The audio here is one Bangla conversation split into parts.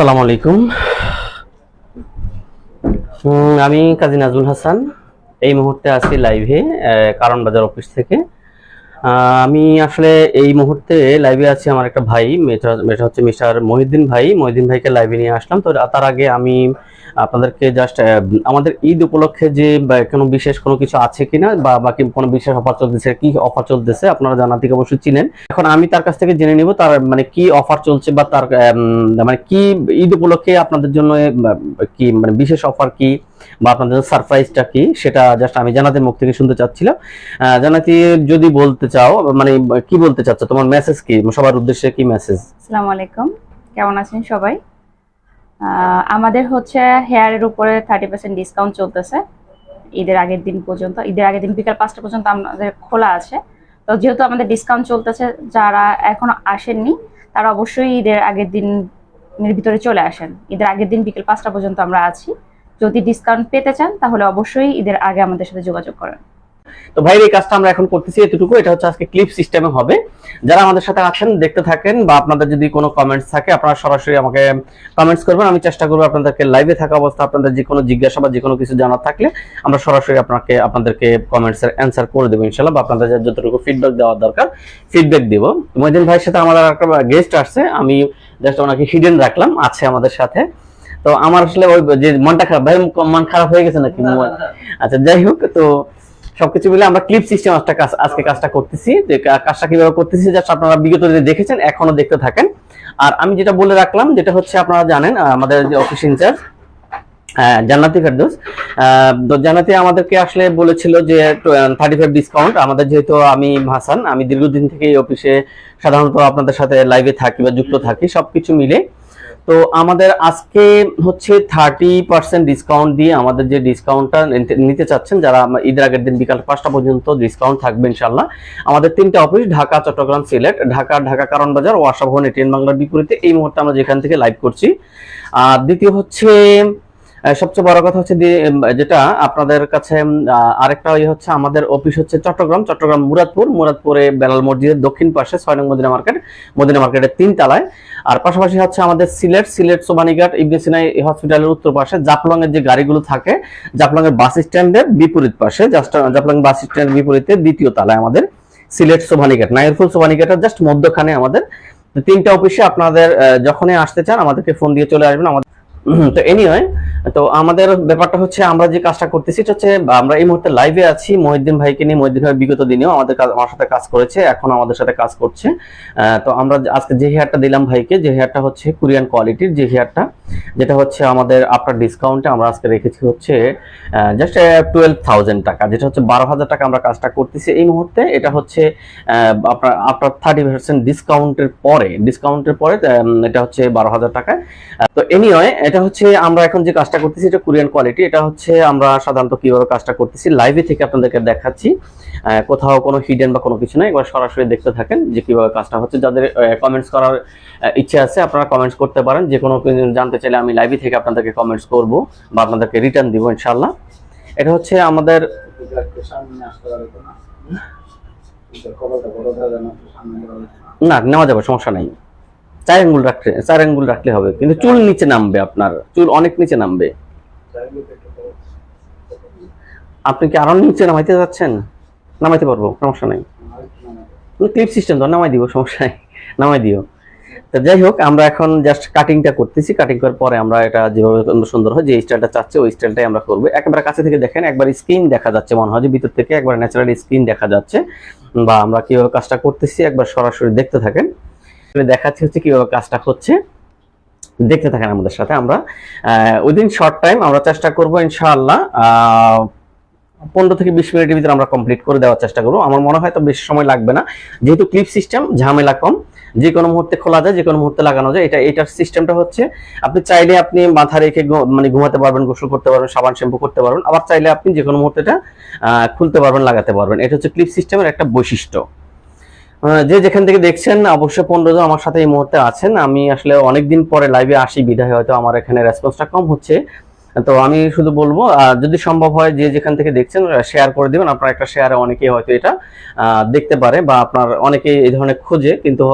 আসসালামু আলাইকুম। আমি কাজী নাজমুল হাসান। এই মুহূর্তে আছি লাইভে কারণ বাজার অফিস থেকে। আমি আসলে এই মুহূর্তে লাইভে আছি আমার একটা ভাই মেটা হচ্ছে মিস্টার মহিউদ্দিন ভাই। মহিউদ্দিন ভাইকে লাইভে নিয়ে আসলাম। তো তার আগে আমি আপনাদেরকে জাস্ট আমাদের ঈদ উপলক্ষে যে কোনো বিশেষ কোনো কিছু আছে কিনা বা বাকি কোনো বিশেষ অফার চলতেছে, কি অফার চলতেছে, আপনারা জানা থেকে অবশ্যই চিনেন। এখন আমি তার কাছ থেকে জেনে নিব তার মানে কি অফার চলছে বা তার মানে কি ঈদ উপলক্ষে আপনাদের জন্য কি মানে বিশেষ অফার কি? বা আপনাদের সারপ্রাইজটা কি? সেটা জাস্ট আমি জানাতের মুখ থেকে শুনতে চাচ্ছিলাম। জানাতি যদি বলতে চাও মানে কি বলতে চাচ্ছ? তোমার মেসেজ কি? সবার উদ্দেশ্যে কি মেসেজ আসসালামু আলাইকুম। কেমন আছেন সবাই? আমাদের হচ্ছে হেয়ারের উপরে থার্টি পার্সেন্ট ডিসকাউন্ট চলতেছে। ঈদের আগের দিন পর্যন্ত। ঈদের আগের দিন বিকাল পাঁচটা পর্যন্ত আমাদের খোলা আছে। তো যেহেতু আমাদের ডিসকাউন্ট চলতেছে, যারা এখনও আসেননি, তারা অবশ্যই ঈদের আগের দিনের ভিতরে চলে আসেন। ঈদের আগের দিন বিকেল পাঁচটা পর্যন্ত আমরা আছি। যদি ডিসকাউন্ট পেতে চান, তাহলে অবশ্যই ঈদের আগে আমাদের সাথে যোগাযোগ করেন। তো ভাই এই কাজটা আমরা এখন করতেছি এতটুকু, এটা হচ্ছে আজকে ক্লিপ সিস্টেমে হবে। যারা আমাদের সাথে আছেন, দেখতে থাকেন বা আপনাদের যদি কোনো কমেন্টস থাকে, আপনারা সরাসরি আমাকে কমেন্টস করবেন। আমি চেষ্টা করব আপনাদেরকে লাইভে থাকা অবস্থা, আপনাদের যে কোনো জিজ্ঞাসা বা যে কোনো কিছু জানার থাকলে আমরা সরাসরি আপনাকে, আপনাদেরকে কমেন্টস এর অ্যান্সার করে দেবো ইনশাল্লাহ, বা আপনাদের যতটুকু ফিডব্যাক দেওয়ার দরকার ফিডব্যাক দিব। মহিদিন ভাইয়ের সাথে আমাদের একটা গেস্ট আসছে, আমি জাস্ট ওনাকে হিডেন রাখলাম, আছে আমাদের সাথে। তো আমার আসলে ওই যে মনটা খারাপ ভাই মন খারাপ হয়ে গেছে নাকি? আচ্ছা যাই হোক তো সবকিছু মিলে আমরা ক্লিপ সিস্টেম আজকে কাজ আজকে কাজটা করতেছি যে কাজটা কীভাবে করতেছি জাস্ট আপনারা বিগত দিনে দেখেছেন এখনও দেখতে থাকেন। আর আমি যেটা বলে রাখলাম যেটা হচ্ছে আপনারা জানেন আমাদের যে অফিস ইনচার্জ জান্নাতি ফেরদৌস। জান্নাতি আমাদেরকে আসলে বলেছিল যে থার্টি ফাইভ ডিসকাউন্ট আমাদের যেহেতু আমি হাসান আমি দীর্ঘদিন থেকে এই অফিসে সাধারণত আপনাদের সাথে লাইভে থাকি বা যুক্ত থাকি সবকিছু মিলে। তো আমাদের আজকে হচ্ছে থার্টি পার্সেন্ট ডিসকাউন্ট দিয়ে আমাদের যে ডিসকাউন্টটা নিতে চাচ্ছেন, যারা ঈদের আগের দিন বিকাল পাঁচটা পর্যন্ত ডিসকাউন্ট থাকবে ইনশাল্লাহ আমাদের তিনটে অফিস ঢাকা, চট্টগ্রাম, সিলেট, ঢাকা ঢাকা কারণ বাজার ওয়াসা ভবন এটিএন বাংলার বিপরীতে এই মুহূর্তে আমরা যেখান থেকে লাইভ করছি। আর দ্বিতীয় হচ্ছে সবচেয়ে বড় কথা হচ্ছে যেটা আপনাদের কাছে আরেকটা ইয়ে হচ্ছে, আমাদের অফিস হচ্ছে চট্টগ্রাম চট্টগ্রাম মুরাদপুর, মুরাদপুরে বেলাল মসজিদের দক্ষিণ পাশে ছয় নং মদিনা মার্কেট, মদিনা মার্কেটের তিন তলায়। আর পাশাপাশি হচ্ছে আমাদের সিলেট সিলেট সোমানিঘাট, ইবনে সিনাই হসপিটালের উত্তর পাশে জাফলং এর যে গাড়িগুলো থাকে জাফলং এর বাস স্ট্যান্ডের বিপরীত পাশে জাফলং বাস স্ট্যান্ডের বিপরীতে দ্বিতীয় তলায় আমাদের সিলেট সোমানিঘাট। নাইরফুল সোমানিঘাটের জাস্ট মধ্যখানে আমাদের। তিনটা অফিসে আপনাদের যখনই আসতে চান, আমাদেরকে ফোন দিয়ে চলে আসবেন, আমাদের তো এনিওয়ে তো আমাদের ব্যাপারটা হচ্ছে আমরা যে কাজটা করতেছি, এটা হচ্ছে, আমরা এই মুহূর্তে লাইভে আছি। মহিউদ্দিন ভাইকে নিয়ে, মহিউদ্দিন ভাই বিগত দিনেও আমাদের আমার সাথে কাজ করেছে, এখন আমাদের সাথে কাজ করছে। তো আমরা আজকে যে হেয়ারটা দিলাম ভাইকে, যে হেয়ারটা হচ্ছে কোরিয়ান কোয়ালিটির যে হেয়ারটা যেটা হচ্ছে আমাদের আপনার ডিসকাউন্টে আমরা আজকে রেখেছি হচ্ছে জাস্ট টুয়েলভ থাউজেন্ড টাকা, যেটা হচ্ছে বারো হাজার টাকা আমরা কাজটা করতেছি এই মুহূর্তে। এটা হচ্ছে আপনার আপনার থার্টি পার্সেন্ট ডিসকাউন্টের পরে ডিসকাউন্টের পরে এটা হচ্ছে বারো হাজার টাকায়। তো এনিওয়ে এটা হচ্ছে আমরা এখন যে কাজটা করতেছি, এটা কোরিয়ান কোয়ালিটি। এটা হচ্ছে আমরা সাধারণত কীভাবে কাজটা করতেছি লাইভে থেকে আপনাদেরকে দেখাচ্ছি। কোথাও কোনো হিডেন বা কোনো কিছু নাই, একবার সরাসরি দেখতে থাকেন যে কীভাবে কাজটা হচ্ছে। যাদের কমেন্টস করার ইচ্ছে আছে, আপনারা কমেন্টস করতে পারেন। যে কোনো জানতে চাইলে আমি লাইভে থেকে আপনাদেরকে কমেন্টস করব বা আপনাদেরকে রিটার্ন দিব ইনশাল্লাহ এটা হচ্ছে আমাদের না না না। না, নেওয়া যাবে, সমস্যা নাই। চার আঙ্গুল রাখলে চার আঙ্গুল রাখলে হবে। কিন্তু চুল নিচে নামবে আপনার। চুল অনেক নিচে নামবে। আপনি কি আরও নিচে নামাইতে যাচ্ছেন? নামাইতে পারব, সমস্যা নাই। ক্লিপ সিস্টেম তো নামাই দিব, সমস্যা নাই। নামাই দিও। তো যাই হোক, আমরা এখন জাস্ট কাটিংটা করতেছি। কাটিং করার পরে আমরা এটা যেভাবে সুন্দর হয়, যে স্টাইলটা চাচ্ছে, ওই স্টাইলটাই আমরা করব। একেবারে কাছে থেকে দেখেন, একবার স্ক্রিন দেখা যাচ্ছে, মনে হয় যে ভিতর থেকে একবার ন্যাচারাল স্ক্রিন দেখা যাচ্ছে। বা আমরা কীভাবে কাজটা করতেছি, একবার সরাসরি দেখতে থাকেন। দেখাচ্ছি হচ্ছে কীভাবে কাজটা হচ্ছে। দেখতে থাকেন আমাদের সাথে, আমরা উইদিন শর্ট টাইম আমরা চেষ্টা করব, ইনশাআল্লাহ পনেরো থেকে বিশ মিনিটের ভিতরে আমরা কমপ্লিট করে দেওয়ার চেষ্টা করব। আমার মনে হয় তো বেশি সময় লাগবে না। যেহেতু ক্লিপ সিস্টেম ঝামেলা কম, যে কোনো মুহূর্তে খোলা যায়, যে কোনো মুহূর্তে লাগানো যায়, এটা, এটার সিস্টেমটা হচ্ছে আপনি চাইলে আপনি মাথা রেখে মানে ঘুমাতে পারবেন, গোসল করতে পারবেন, সাবান শ্যাম্পু করতে পারবেন, আবার চাইলে আপনি যে কোনো মুহূর্তে খুলতে পারবেন, লাগাতে পারবেন। এটা হচ্ছে ক্লিপ সিস্টেমের একটা বৈশিষ্ট্য। যে যেখান থেকে দেখছেন, অবশ্যই পনেরো জন আমার সাথে এই মুহূর্তে আছেন। আমি আসলে অনেকদিন পরে লাইভে আসি বিধায় হয়তো আমার এখানে রেসপন্সটা কম হচ্ছে। তো আমি শুধু বলব যদি সম্ভব হয় যে যেখান থেকে দেখছেন শেয়ার করে দিবেন। আপনার একটা শেয়ারে অনেকেই হয়তো এটা দেখতে পারে বা আপনার অনেকেই এই ধরনের খোঁজে, কিন্তু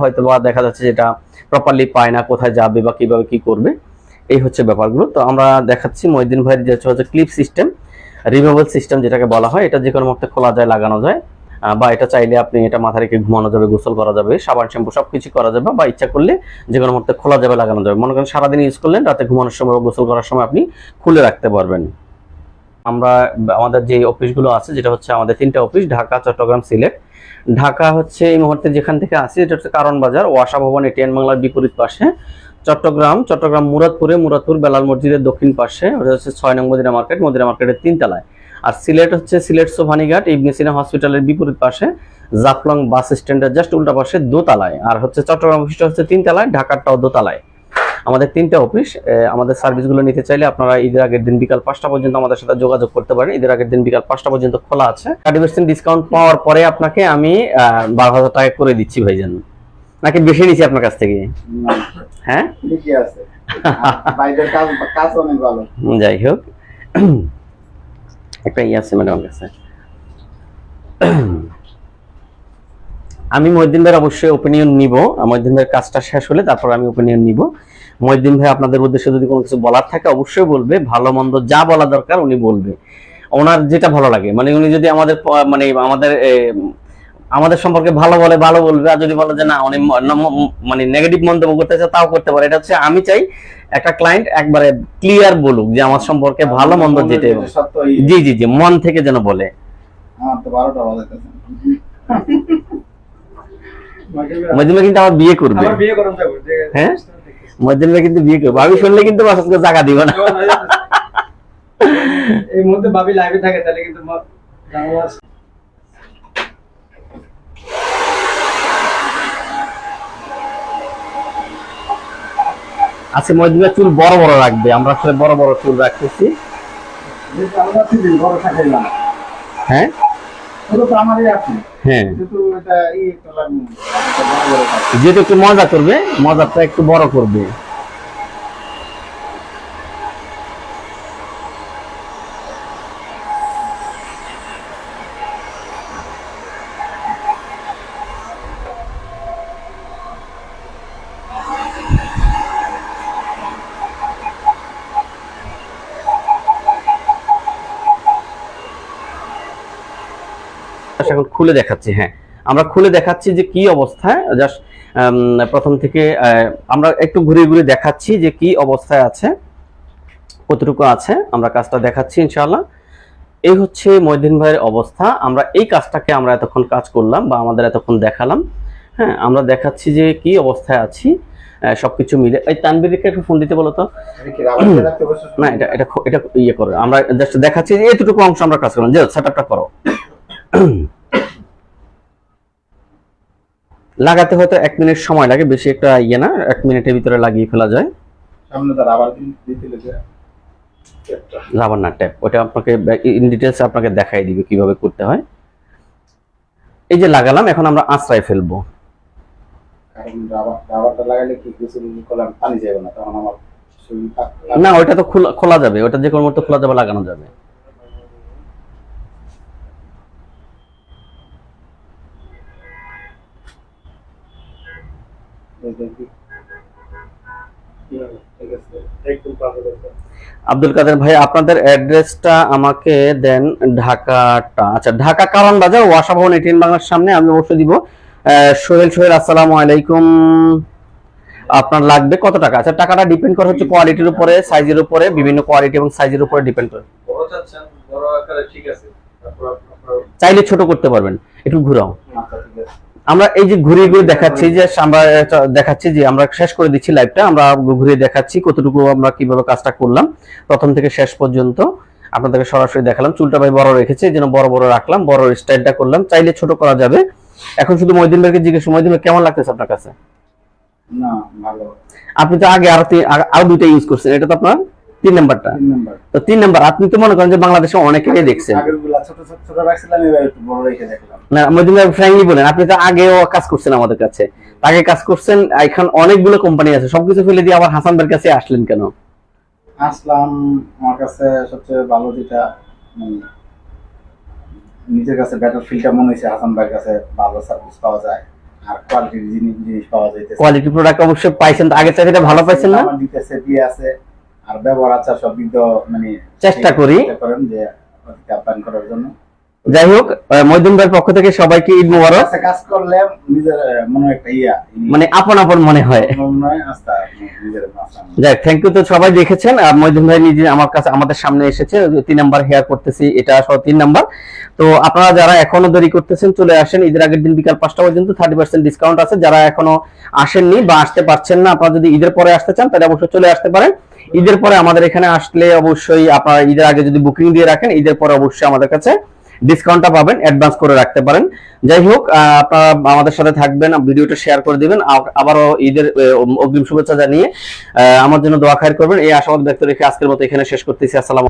হয়তো বা দেখা যাচ্ছে যেটা প্রপারলি পায় না, কোথায় যাবে বা কীভাবে কি করবে। এই হচ্ছে ব্যাপারগুলো। তো আমরা দেখাচ্ছি মহিদিন ভাইয়ের যে হচ্ছে ক্লিপ সিস্টেম রিমুভেবল সিস্টেম যেটাকে বলা হয়, এটা যে কোনো মুহূর্তে খোলা যায়, লাগানো যায়। বা এটা চাইলে আপনি এটা মাথা রেখে ঘুমানো যাবে, গোসল করা যাবে, সাবান, শ্যাম্পু সব কিছু করা যাবে বা ইচ্ছা করলে যে কোনো মুহূর্তে খোলা যাবে, লাগানো যাবে। মনে করেন সারাদিন ইউজ করলেন, রাতে ঘুমানোর সময় বা গোসল করার সময় আপনি খুলে রাখতে পারবেন। আমরা আমাদের যে অফিসগুলো আছে, যেটা হচ্ছে আমাদের তিনটা অফিস, ঢাকা, চট্টগ্রাম, সিলেট। ঢাকা হচ্ছে এই মুহূর্তে যেখান থেকে আসি, এটা হচ্ছে কারণ বাজার, ওয়াসা ভবন এটিএন বাংলার বিপরীত পাশে। চট্টগ্রাম চট্টগ্রাম মুরাদপুরে মুরাদপুর বেলাল মসজিদের দক্ষিণ পাশে, ওটা হচ্ছে ছয় নং মদিনা মার্কেট, মদিনা মার্কেটের তিনতলায়। আর সিলেট হচ্ছে সিলেট সোভানিঘাট ইবনে সিনা হসপিটালের বিপরীত পাশে। জাফলং বাস স্ট্যান্ডের জাস্ট উল্টা পাশে দোতলায়। আর হচ্ছে চট্টগ্রাম অফিসটা হচ্ছে তিনতলায় ঢাকারটাও দোতলায়। আমাদের তিনটা অফিস আমাদের সার্ভিসগুলো নিতে চাইলে আপনারা ঈদের আগের দিন বিকাল পাঁচটা পর্যন্ত আমাদের সাথে যোগাযোগ করতে পারেন। ঈদের আগের দিন বিকাল পাঁচটা পর্যন্ত খোলা আছে। থার্টি পার্সেন্ট ডিসকাউন্ট পাওয়ার পরে আপনাকে আমি বারো হাজার টাকা করে দিচ্ছি ভাইজান। নাকি বেশি নিচ্ছি আপনার কাছ থেকে? হ্যাঁ? যাই হোক। একটা ইয়ে আছে মানে আমার কাছে। আমি মহিদ্দিন ভাইয়ের অবশ্যই ওপিনিয়ন নিব। মহিদ্দিন ভাইয়ের কাজটা শেষ হলে তারপর আমি ওপিনিয়ন নিব। মহিদ্দিন ভাই আপনাদের উদ্দেশ্যে যদি কোনো কিছু বলার থাকে অবশ্যই বলবে। ভালো, মন্দ যা বলা দরকার উনি বলবে। ওনার যেটা ভালো লাগে মানে উনি যদি আমাদের মানে আমাদের আমাদের সম্পর্কে ভালো বলে ভালো বলবে আর যদি বলে যে না ম- মানে নেগেটিভ মন্তব্য করতে চায় তাও করতে পারে। এটা হচ্ছে আমি চাই একটা ক্লায়েন্ট একবারে ক্লিয়ার বলুক যে আমার সম্পর্কে ভালো মন্দ সত্য জি জি জি মন থেকে যেন বলে। বাজাইতেছে মধ্যমে কিন্তু আমার বিয়ে করবে। হ্যাঁ? মধ্যমে কিন্তু বিয়ে করবে। আমি শুনলে কিন্তু বাসাকে জায়গা দিব না। এই মুহূর্তে ভাবি লাইভে থাকে তাহলে কিন্তু আছে। আচ্ছা মধ্যমে চুল বড় বড় রাখবে আমরা আসলে বড় বড় চুল রাখতেছি। হ্যাঁ? হ্যাঁ। যেহেতু একটু মজা করবে মজাটা একটু বড় করবে। এখন খুলে দেখাচ্ছি হ্যাঁ। আমরা খুলে দেখাচ্ছি যে কি অবস্থায় জাস্ট প্রথম থেকে আমরা একটু ঘুরে ঘুরে দেখাচ্ছি যে কি অবস্থায় আছে কতটুকু আছে আমরা কাজটা দেখাচ্ছি ইনশাআল্লাহ। এই হচ্ছে মহিদিন ভাইয়ের অবস্থা আমরা এই কাজটাকে আমরা এতক্ষণ কাজ করলাম বা আমাদের এতক্ষণ দেখালাম হ্যাঁ। আমরা দেখাচ্ছি যে কি অবস্থায় আছি সবকিছু মিলে। এই তানবিরকে একটু ফোন দিতে বলো তো। না এটা এটা এটা ইয়ে করো। আমরা জাস্ট দেখাচ্ছি যে এতটুকু অংশ আমরা কাজ করলাম। যে সেটআপটা করো। লাগাতে হয়তো এক মিনিট সময় লাগে বেশি একটা ইয়ে না এক মিনিটের ভিতরে লাগিয়ে ফেলা যায়। রাবার না ট্যাপ ওটা আপনাকে ইন ডিটেলস আপনাকে দেখাই দিবে কীভাবে করতে হয়। এই যে লাগালাম এখন আমরা আঁচড়ায় ফেলব। না তখন আমার না ওটা তো খোলা খোলা যাবে ওটা যে কোনো মুহূর্তে খোলা যাবে লাগানো যাবে এই দেখি। ঠিক আছে একদম পারফেক্ট আব্দুল কাদের ভাই আপনাদের অ্যাড্রেসটা আমাকে দেন ঢাকাটা। আচ্ছা ঢাকা কারণ বাজার ওয়াসা ভবন এটিএন বাংলার সামনে আমি অবশ্যই দিব। সোহেল সোহেল আসসালামু আলাইকুম। আপনার লাগবে কত টাকা? আচ্ছা টাকাটা ডিপেন্ড করে হচ্ছে কোয়ালিটির উপরে সাইজের উপরে বিভিন্ন কোয়ালিটি এবং সাইজের উপরে ডিপেন্ড করে। আপনার চাইলে ছোট করতে পারবেন। একটু ঘুরাও। আচ্ছা ঠিক আছে। আমরা এই যে ঘুরিয়ে ঘুরে দেখাচ্ছি যে আমরা দেখাচ্ছি যে আমরা শেষ করে দিচ্ছি লাইভটা আমরা ঘুরিয়ে দেখাচ্ছি কতটুকু আমরা কীভাবে কাজটা করলাম। প্রথম থেকে শেষ পর্যন্ত আপনাদেরকে সরাসরি দেখালাম। চুলটা ভাই বড় রেখেছে জন্য বড় বড় রাখলাম বড় স্টাইলটা করলাম। চাইলে ছোট করা যাবে। এখন শুধু মহিদিন ভাইকে জিজ্ঞেস মহিদিন ভাই কেমন লাগতেছে আপনার কাছে? না ভালো। আপনি তো আগে আরও আরও দুইটা ইউজ করছেন এটা তো আপনার তিন নাম্বারটা। তো তিন নাম্বার আপনি তো মনে করেন যে বাংলাদেশে অনেকেই দেখছেন। না ফ্র্যাঙ্কলি বলেন আপনি তো আগেও কাজ করছেন আমাদের কাছে। আগে কাজ করছেন এখন অনেকগুলো কোম্পানি আছে সবকিছু ফেলে দিয়ে আবার হাসান ভাইয়ের কাছে আসলেন কেন? আসলাম আমার কাছে সবচেয়ে ভালো যেটা মানে নিজের কাছে বেটার ফিলটা মনে হয়েছে হাসান ভাইয়ের কাছে ভালো সার্ভিস পাওয়া যায় আর কোয়ালিটির জিনিস পাওয়া যাইতেছে। কোয়ালিটি প্রোডাক্ট অবশ্যই পাইছেন তো আগের চাইতে ভালো পাইছেন না? আমার দিতেছে দিয়ে আছে। আর ব্যবহার আচার সব দিয়েও মানে চেষ্টা করি। করেন যে আপ্যায়ন করার জন্য। যাই হোক মধ্যম ভাইয়ের পক্ষ থেকে সবাইকে ঈদ মুবারক। কাজ করলে নিজের মনে একটা ইয়া মানে আপন আপন মনে হয়। যাক থ্যাংক ইউ তো সবাই দেখেছেন। আর মহিদিন ভাই নিজে আমার কাছে আমাদের সামনে এসেছে তিন নাম্বার হেয়ার করতেছি এটা সহ তিন নাম্বার। তো আপনারা যারা এখনও দেরি করতেছেন চলে আসেন ঈদের আগের দিন বিকাল পাঁচটা পর্যন্ত থার্টি পার্সেন্ট ডিসকাউন্ট আছে। যারা এখনও আসেননি বা আসতে পারছেন না আপনারা যদি ঈদের পরে আসতে চান তাহলে অবশ্যই চলে আসতে পারেন। ঈদের পরে আমাদের এখানে আসলে অবশ্যই আপনারা ঈদের আগে যদি বুকিং দিয়ে রাখেন, ঈদের পরে অবশ্যই আমাদের কাছে ডিসকাউন্টটা পাবেন অ্যাডভান্স করে রাখতে পারেন। যাই হোক আপনারা আমাদের সাথে থাকবেন, ভিডিওটা শেয়ার করে দিবেন আব- আবারও ঈদের অগ্রিম শুভেচ্ছা জানিয়ে আমার জন্য দোয়া খায়ের করবেন। এই আশাবাদ ব্যক্ত রেখে আজকের মতো এখানে শেষ করতেছি। আসসালাম